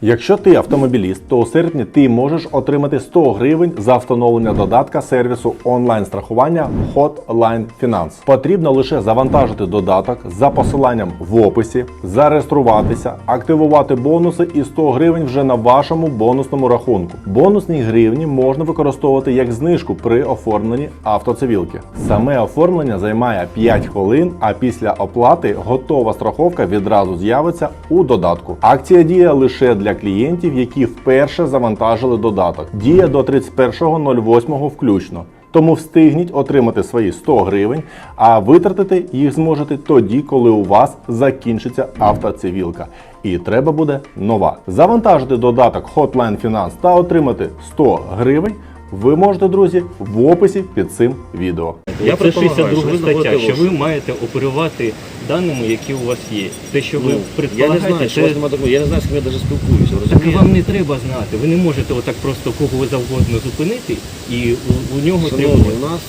Якщо ти автомобіліст, то у серпні ти можеш отримати 100 гривень за встановлення додатка сервісу онлайн-страхування Hotline Finance. Потрібно лише завантажити додаток за посиланням в описі, зареєструватися, активувати бонуси і 100 гривень вже на вашому бонусному рахунку. Бонусні гривні можна використовувати як знижку при оформленні автоцивілки. Саме оформлення займає 5 хвилин, а після оплати готова страховка відразу з'явиться у додатку. Акція діє лише для клієнтів, які вперше завантажили додаток. Діє до 31.08 включно. Тому встигніть отримати свої 100 гривень, а витратити їх зможете тоді, коли у вас закінчиться автоцивілка. І треба буде нова. Завантажити додаток Hotline Finance та отримати 100 гривень. Ви можете, друзі, в описі під цим відео. Я Це предполагаю, 62 стаття, що ви маєте оперувати даними, які у вас є. Те, що ви Ну, я не предполагаєте, знаю, що у це... вас немає такого, я не знаю, з ким я навіть спілкуюся, так розумієте? вам не треба знати. Ви не можете отак просто кого ви завгодно зупинити, і у, у нього треба Шановні, у нас,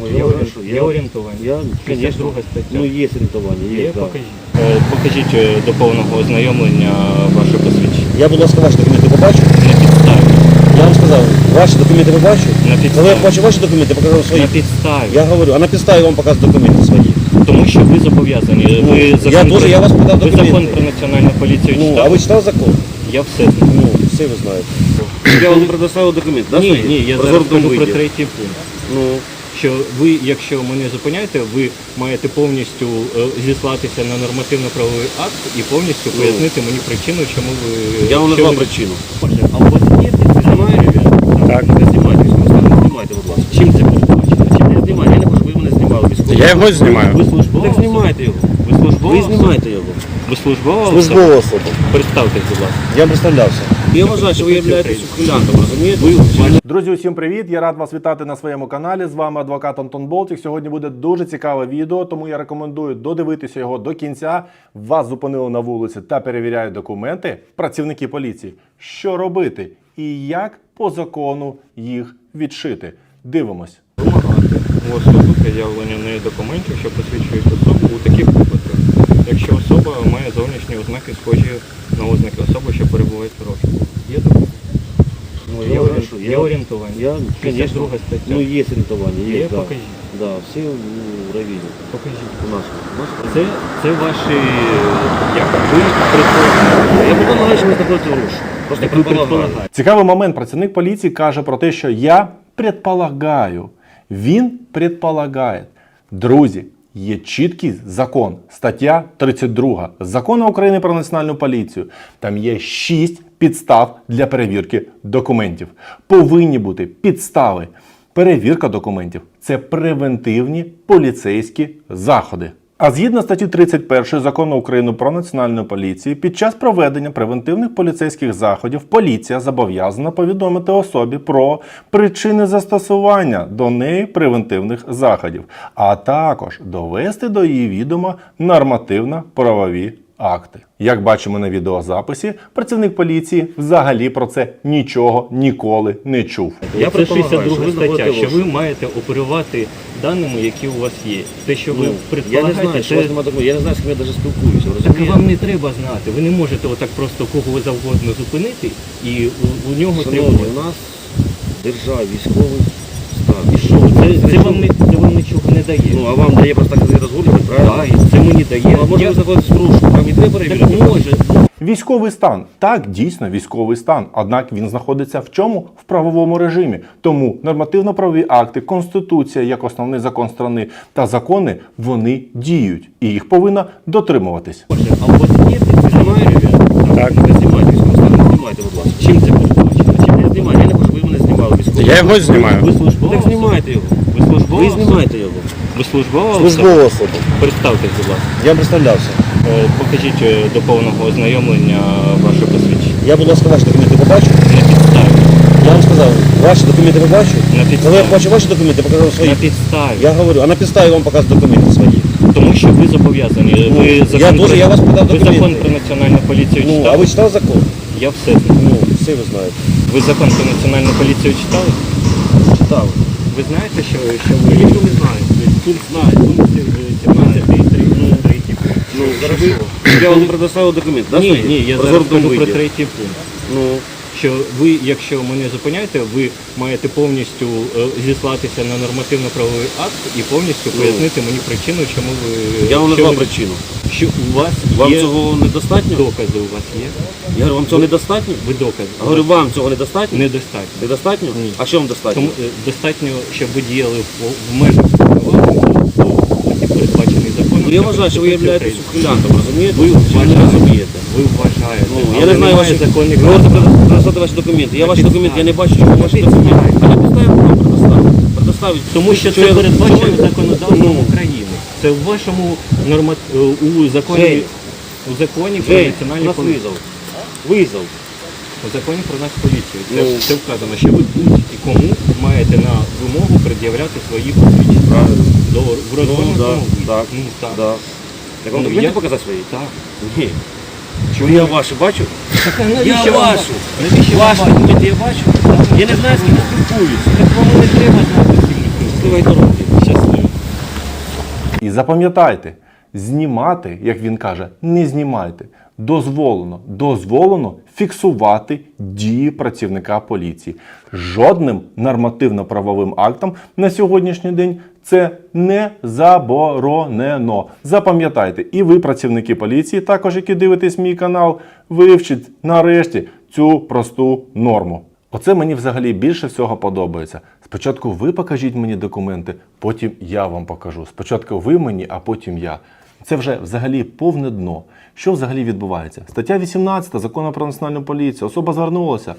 ну, є, я орієн- є орієнтування. я, 62 конечно, стаття. ну, є орієнтування, є, Є, да. покажіть. Е, Покажіть е, до повного ознайомлення ваше посвідчення. Я, будь ласка, ваші документи побачу. Я вам сказав, ваші документи побачу. На Коли я підставі. побачу ваші документи, покажу вам свої. На підставі. Я говорю, а на підставі вам показую документи свої. Тому що ви зобов'язані. Ну, Ви я закон дуже- про- я вас питав ви документи. закон про національну поліцію Ну, читали? а ви читали закон? Я все знаю. Ну, все ви знаєте. Я вам предоставив документи, да, Ні, свої? ні, я зараз кажу про третій пункт. Ну, що ви, якщо мене зупиняєте, ви маєте повністю е, зіслатися на нормативно-правовий акт і повністю Ну. пояснити мені причину, чому ви я вам що назвав ви- причину. Боже, А у вас є Знімаєте? Так. Не знімайте військовий стан, не знімайте, будь ласка. Чим це передбачено? Чим Не знімайте, я не хочу, ви мене знімали військовий. Я його знімаю. ви службова? Так знімайте його. Ви службова? Ви особа? знімаєте його. Ви службова? Службова особа. Представтесь, будь ласка. Я представлявся. Я вважаю, що ви являєтесь ухилянтом, розумієте? Друзі, усім привіт! Я рад вас вітати на своєму каналі. З вами адвокат Антон Болтік. Сьогодні буде дуже цікаве відео, тому я рекомендую додивитися його до кінця. Вас зупинили на вулиці та перевіряють документи. Працівники поліції. Що робити і як по закону їх відшити? Дивимось. Вимагати у особи пред'явлення нею документів, що посвідчують особу у таких випадках. Якщо особа має зовнішні ознаки, схожі на ознаки особи, що перебувають в розшуку. Є таке? Ну, Є, говорю, що є орієнтування. я, 52 звісно, стаття. ну є орієнтування, є, Є, да. покажіть. Да, всі у равіні. Покажіть. У нас. У нас. Це, це ваші, як ви предполагаєте. Я предполагаю, що ви знаходите гроші. Просто предполагаю. Цікавий момент. Працівник поліції каже про те, що я предполагаю. Він предполагає. Друзі, є чіткий закон, стаття 32 Закону України про національну поліцію. Там є 6 підстав для перевірки документів. Повинні бути підстави. Перевірка документів це превентивні поліцейські заходи. А згідно статті 31 закону України про національну поліцію, під час проведення превентивних поліцейських заходів поліція зобов'язана повідомити особі про причини застосування до неї превентивних заходів, а також довести до її відома нормативно-правові акти. Як бачимо на відеозаписі, працівник поліції взагалі про це нічого ніколи не чув. Я Це предполагаю, 62 стаття, що ви маєте оперувати даними, які у вас є. Те, що ви Ну, я не знаю, що це... вас немає я не знаю, з ким я навіть спілкуюся, Так вам не треба знати. Ви не можете отак просто кого ви завгодно зупинити, і у, у нього треба. Шановні, у нас в державі військовий? Це, це, вам це вам нічого не дає. Ну, а вам дає просто так розгулювати, правильно? Так, це мені дає. Ну, а може Я- ви знаходитесь в вам і треба перевіряти? Так може. Військовий стан так дійсно військовий стан. Однак він знаходиться в чому? В правовому режимі. Тому нормативно-правові акти, конституція як основний закон страни та закони вони діють, і їх повинно дотримуватись. А у вас є? Так. Не знімайте військовий стан, не знімайте, будь ласка. Чим це передбачено? Чим Не знімайте, я не хочу, ви мене знімали військовий. Я його знімаю. Ви службова Так знімайте його. Службова Ви особа? знімайте його. Ви службова особа? Службова особа. Представтесь, будь ласка. Я представлявся. Е, Покажіть е, до повного ознайомлення ваше посвідчення. Я, будь ласка, ваші документи побачу. На підставі. Я вам сказав, ваші документи побачу. На Коли я підставі. побачу ваші документи, покажу вам свої. На підставі. Я говорю, а на підставі вам показую документи свої. Тому що ви зобов'язані. Ну, Ви я закон дуже- про- я вас питав Ви документи. закон про національну поліцію Ну, читали? а ви читали закон? Я все знаю. Ну, все ви знаєте. Ви закон про національну поліцію читали? Читали. Ви знаєте, що, що ви... Ніхто не знає. Тут знає, 17 і 3, третій пункт. Ну, що хорошо. ви- Я вам предоставив документ. да, Ні, ні, я зараз кажу про третій пункт. Ну, Що ви, якщо мене зупиняєте, ви маєте повністю е, зіслатися на нормативно-правовий акт і повністю пояснити мені причину, чому ви я вам назвав ви- причину. Що у вас Вам є цього недостатньо? докази у вас є? Я говорю, вам цього недостатньо? Ви докази. Я говорю, вам цього недостатньо? недостатньо. Недостатньо? Ні. А що вам достатньо? Тому е, достатньо, щоб ви діяли в, в межах статті передбачений законом. Ну, я вважаю, що ви являєтесь ухилянтом, розумієте? Ви Чи ви не вважаєте. розумієте? Ви вважаєте. Ну, але я не знаю немає ваші законних Ви можете предоставити ваші документи. Я ваші документи, я не бачу, чому ваші документи. А на підставі вам предоставити. Предоставити. Тому що Що це я- передбачено законодавством Ну. України. Це в вашому норма... е, у законі Жень. у законі про Жень, у національну нас поліцію. визов. Визов. У законі про нас поліцію. Це, Ну. це вказано, що ви будь-кому маєте на вимогу пред'являти свої посвідчення. Правильно. До в розгорнутому да, виді. так, Ну, так. Да. Так вам Ну, документи я- показати свої? Так. Ні. Чому я ваші бачу? Так, а Я навіщо вам- вашу. Навіщо вам документи я бачу. Я не знаю, з ким спілкуюся. Так вам не треба знати. Слухай дороги. І запам'ятайте, знімати, як він каже, не знімайте. Дозволено, дозволено фіксувати дії працівника поліції. Жодним нормативно-правовим актом на сьогоднішній день це не заборонено. Запам'ятайте, і ви, працівники поліції, також які дивитесь мій канал, вивчіть нарешті цю просту норму. Оце мені взагалі більше всього подобається. Спочатку ви покажіть мені документи, потім я вам покажу. Спочатку ви мені, а потім я. Це вже взагалі повне дно. Що взагалі відбувається? Стаття 18 закону про національну поліцію. Особа звернулася.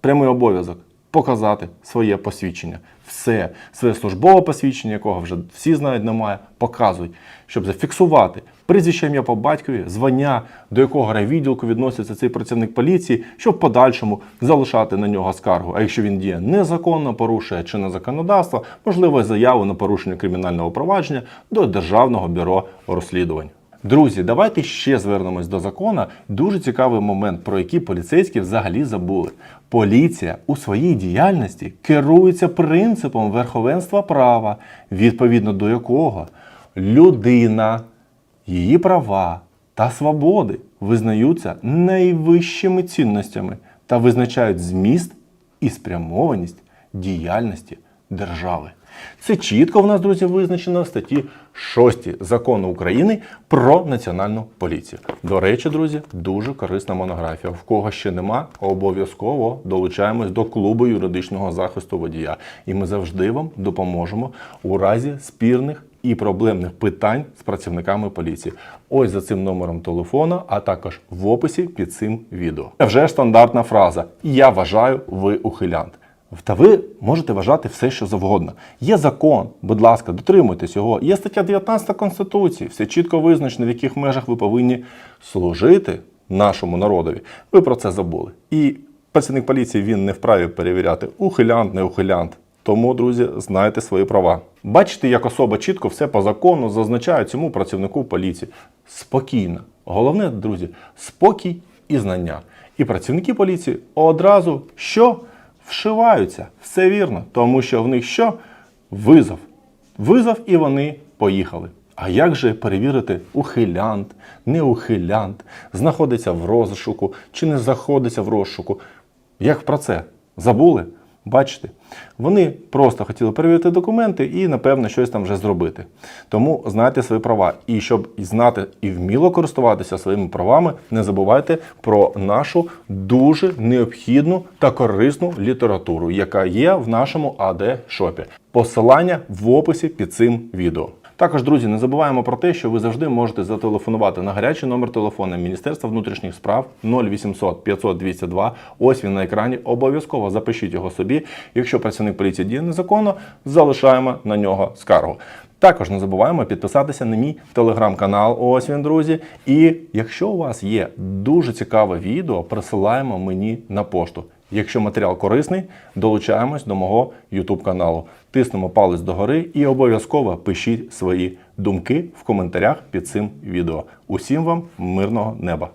Прямий обов'язок показати своє посвідчення. Все, своє службове посвідчення, якого вже всі знають, немає, показуй, щоб зафіксувати прізвище ім'я по батькові, звання, до якого райвідділку відноситься цей працівник поліції, щоб в подальшому залишати на нього скаргу. А якщо він діє незаконно, порушує чинне законодавство, можливо, заяву на порушення кримінального провадження до Державного бюро розслідувань. Друзі, давайте ще звернемось до закону. Дуже цікавий момент, про який поліцейські взагалі забули. Поліція у своїй діяльності керується принципом верховенства права, відповідно до якого людина, її права та свободи визнаються найвищими цінностями та визначають зміст і спрямованість діяльності держави. Це чітко в нас, друзі, визначено в статті 6 закону України про національну поліцію. До речі, друзі, дуже корисна монографія. В кого ще нема, обов'язково долучаємось до клубу юридичного захисту водія. І ми завжди вам допоможемо у разі спірних і проблемних питань з працівниками поліції. Ось за цим номером телефона, а також в описі під цим відео. Вже стандартна фраза. Я вважаю, ви ухилянт. Та ви можете вважати все, що завгодно. Є закон, будь ласка, дотримуйтесь його. Є стаття 19 Конституції, все чітко визначено, в яких межах ви повинні служити нашому народові. Ви про це забули. І працівник поліції він не вправі перевіряти, ухилянт, не ухилянт. Тому, друзі, знайте свої права. Бачите, як особа чітко все по закону зазначає цьому працівнику поліції. Спокійно. Головне, друзі, спокій і знання. І працівники поліції одразу що? Вшиваються. Все вірно. Тому що в них що? Визов. Визов і вони поїхали. А як же перевірити ухилянт, неухилянт, знаходиться в розшуку чи не знаходиться в розшуку? Як про це? Забули? Бачите, вони просто хотіли перевірити документи і, напевно, щось там вже зробити. Тому знайте свої права. І щоб знати і вміло користуватися своїми правами, не забувайте про нашу дуже необхідну та корисну літературу, яка є в нашому АД-шопі. Посилання в описі під цим відео. Також, друзі, не забуваємо про те, що ви завжди можете зателефонувати на гарячий номер телефону Міністерства внутрішніх справ 0800 500 202. Ось він на екрані. Обов'язково запишіть його собі. Якщо працівник поліції діє незаконно, залишаємо на нього скаргу. Також не забуваємо підписатися на мій телеграм-канал. Ось він, друзі. І якщо у вас є дуже цікаве відео, присилаємо мені на пошту. Якщо матеріал корисний, долучаємось до мого YouTube каналу. Тиснемо палець догори і обов'язково пишіть свої думки в коментарях під цим відео. Усім вам мирного неба!